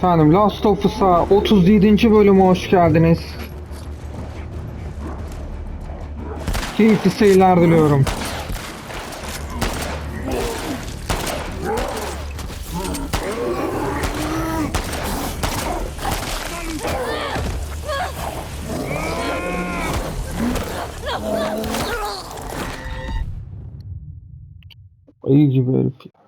Efendim Last of Us'a 37. bölüme hoş geldiniz. Keyifli seyirler diliyorum. Ayı gibi herif ya.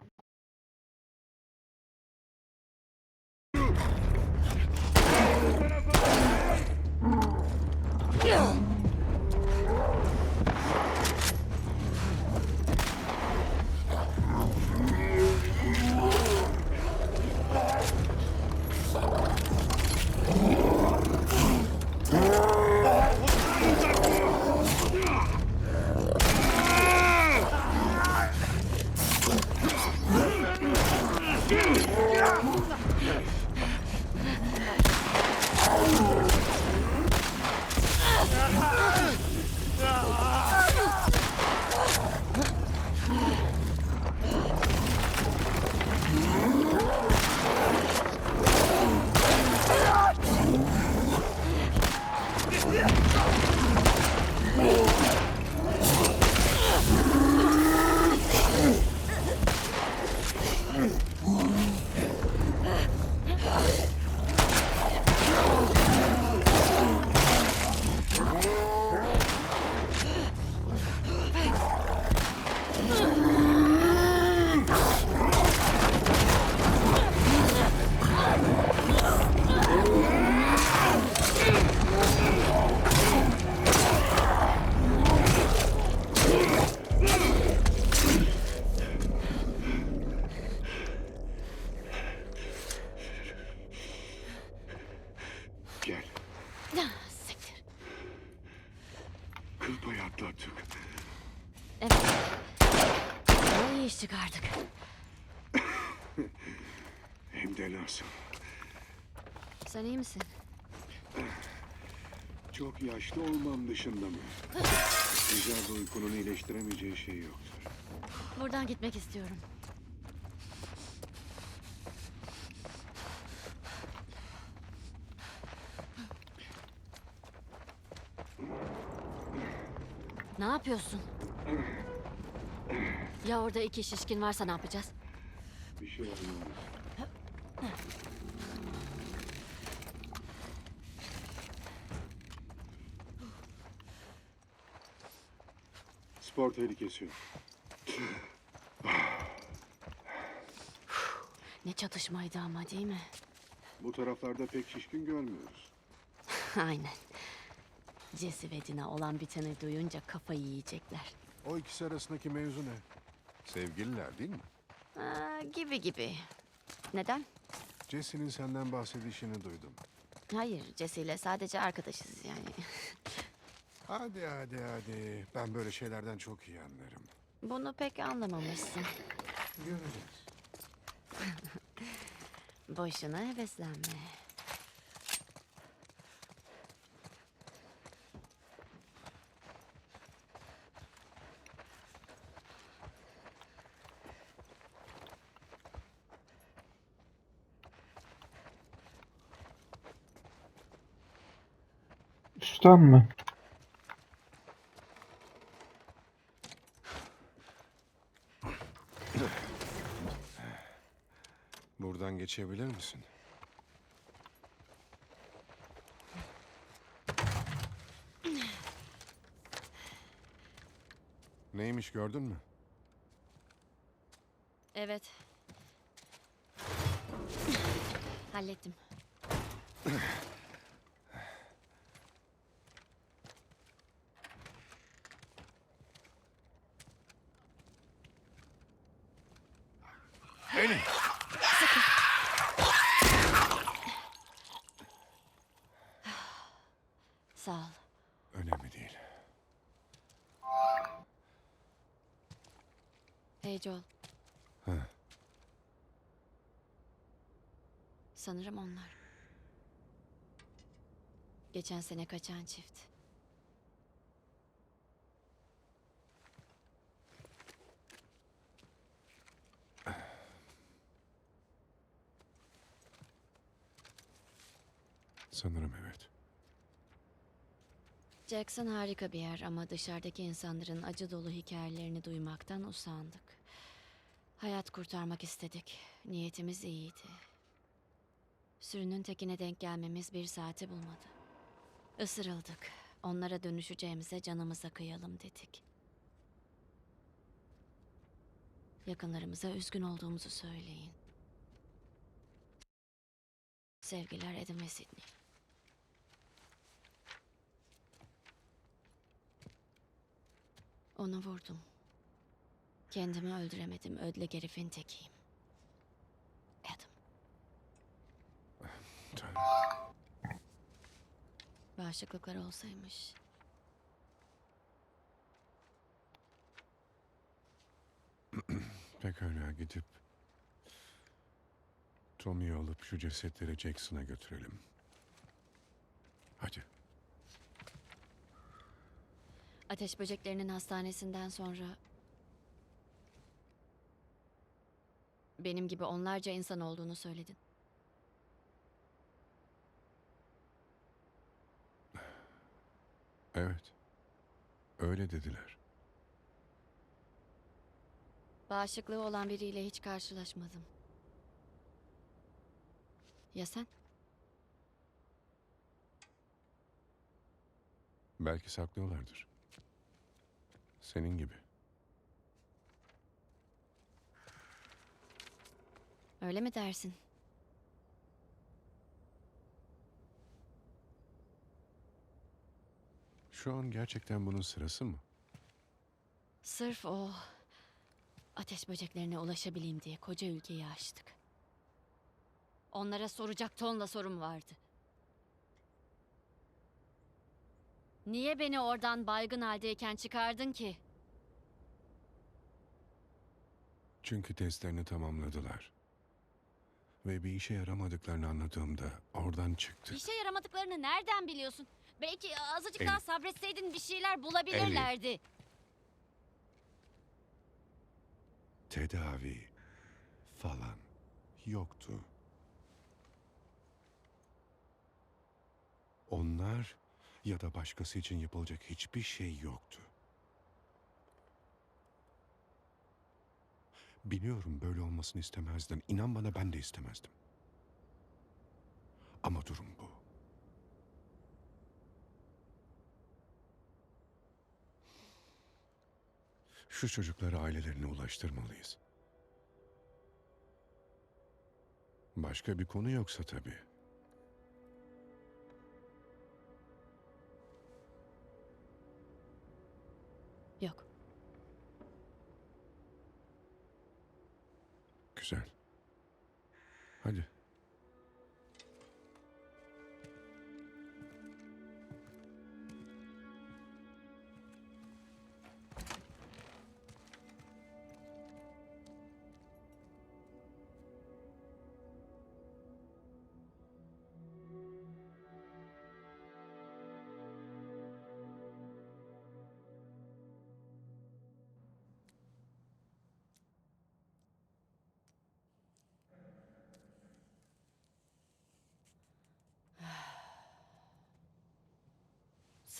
Çıkardık. Hem de nasıl. Sen iyi misin? Çok yaşlı olmam dışında mı? Güzel uykunun iyileştiremeyeceği şey yoktur. Buradan gitmek istiyorum. Ne yapıyorsun? Ya orada iki şişkin varsa ne yapacağız? Bir şey olmaz. Spor tehlikesi. Ne çatışmaydı ama değil mi? Bu taraflarda pek şişkin görmüyoruz. Aynen. Jesse ve Dina olan biteni duyunca kafayı yiyecekler. O ikisi arasındaki mevzu ne? Sevgililer değil mi? Aa, gibi gibi. Neden? Jesse'nin senden bahsedişini duydum. Hayır, Jesse ile sadece arkadaşız yani. Hadi hadi hadi. Ben böyle şeylerden çok iyi anlarım. Bunu pek anlamamışsın. Göreceğiz. Boşuna heveslenme. Üstten mi? Buradan geçebilir misin? Neymiş gördün mü? Evet. Hallettim. Elin! Sağ ol. Önemli değil. Hey Joel. Ha. Sanırım onlar. Geçen sene kaçan çift. Sanırım evet. Jackson harika bir yer ama dışarıdaki insanların acı dolu hikayelerini duymaktan usandık. Hayat kurtarmak istedik. Niyetimiz iyiydi. Sürünün tekine denk gelmemiz bir saati bulmadı. Isırıldık. Onlara dönüşeceğimize canımıza kıyalım dedik. Yakınlarımıza üzgün olduğumuzu söyleyin. Sevgiler Adam ve Sydney. Onu vurdum. Kendimi öldüremedim. Ödle herifin tekiyim. Adam. Tanrım. Bağışıklıklar olsaymış. Pekala gidip Tommy'yi alıp şu cesetleri Jackson'a götürelim. Hadi. Ateş böceklerinin hastanesinden sonra... Benim gibi onlarca insan olduğunu söyledin. Evet. Öyle dediler. Bağışıklığı olan biriyle hiç karşılaşmadım. Ya sen? Belki saklıyorlardır. Senin gibi. Öyle mi dersin? Şu an gerçekten bunun sırası mı? Sırf o ateş böceklerine ulaşabileyim diye koca ülkeyi aştık. Onlara soracak tonla sorum vardı. Niye beni oradan baygın haldeyken çıkardın ki? Çünkü testlerini tamamladılar. Ve bir işe yaramadıklarını anladığımda oradan çıktı. İşe yaramadıklarını nereden biliyorsun? Belki azıcık Elif. daha sabretseydin bir şeyler bulabilirlerdi. Tedavi falan yoktu. Onlar ya da başkası için yapılacak hiçbir şey yoktu. Biliyorum böyle olmasını istemezdin. İnan bana ben de istemezdim. Ama durum bu. Şu çocukları ailelerine ulaştırmalıyız. Başka bir konu yoksa tabii. Güzel. Hadi.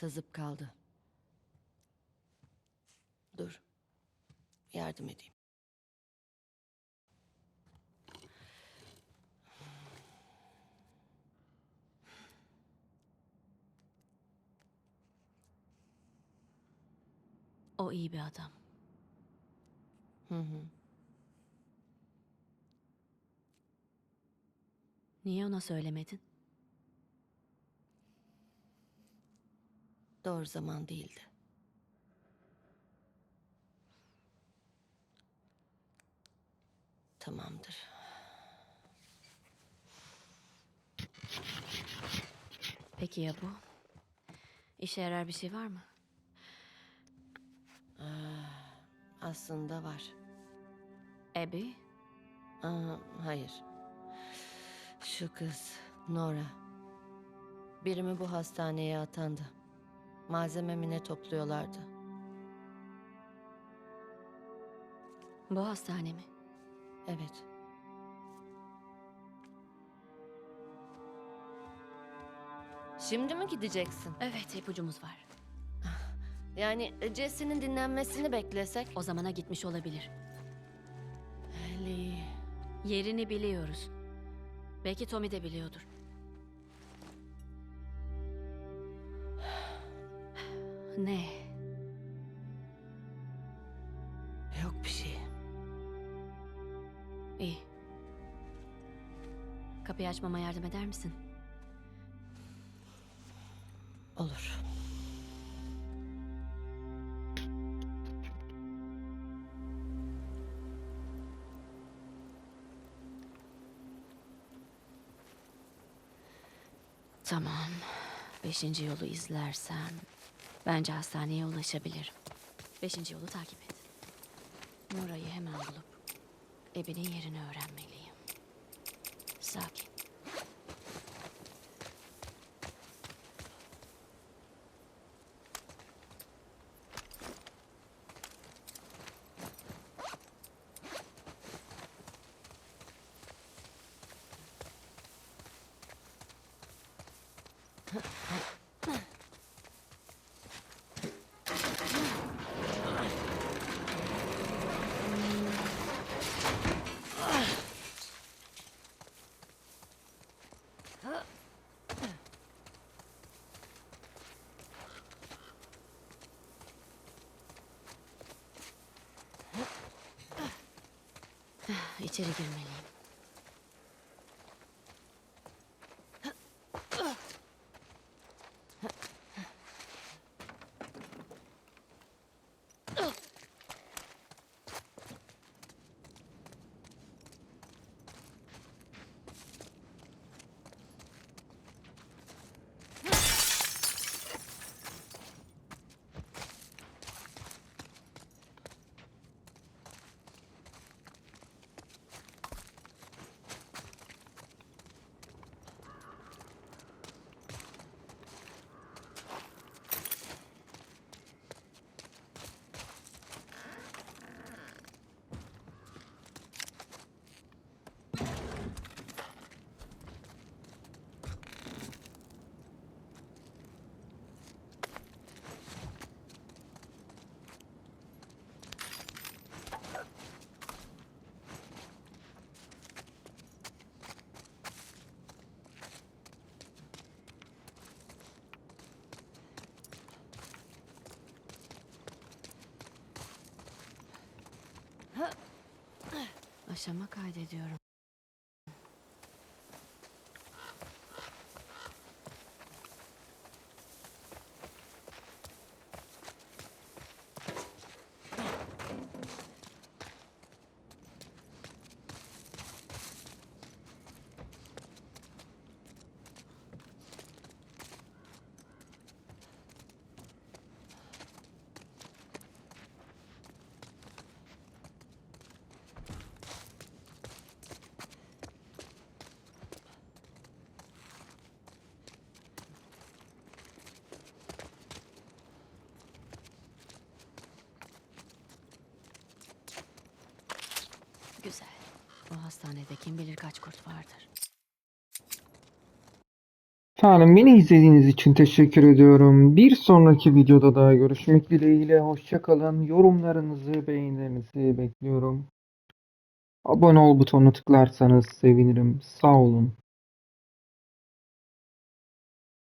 Sızıp kaldı. Dur. Yardım edeyim. O iyi bir adam. Hı hı. Niye ona söylemedin? Doğru zaman değildi. Tamamdır. Peki ya bu? İşe yarar bir şey var mı? Aslında var. Abby? Aa, hayır. Şu kız Nora. Birimi bu hastaneye atandı. Malzememi ne topluyorlardı. Bu hastane mi? Evet. Şimdi mi gideceksin? Evet ipucumuz var. Yani Jesse'nin dinlenmesini beklesek? O zamana gitmiş olabilir. Lee. Yerini biliyoruz. Belki Tommy de biliyordur. Ne? Yok bir şey. İyi. Kapıyı açmama yardım eder misin? Olur. Tamam. Beşinci yolu izlersem bence hastaneye ulaşabilirim. Beşinci yolu takip et. Nora'yı hemen bulup Ebe'nin yerini öğrenmeliyim. Sakin. İçeri girmeliyim. Aşama kaydediyorum. Güzel. Bu hastanede kim bilir kaç kurt vardır. Efendim beni izlediğiniz için teşekkür ediyorum. Bir sonraki videoda daha görüşmek dileğiyle. Hoşça kalın. Yorumlarınızı, beğenilerinizi bekliyorum. Abone ol butonuna tıklarsanız sevinirim. Sağ olun.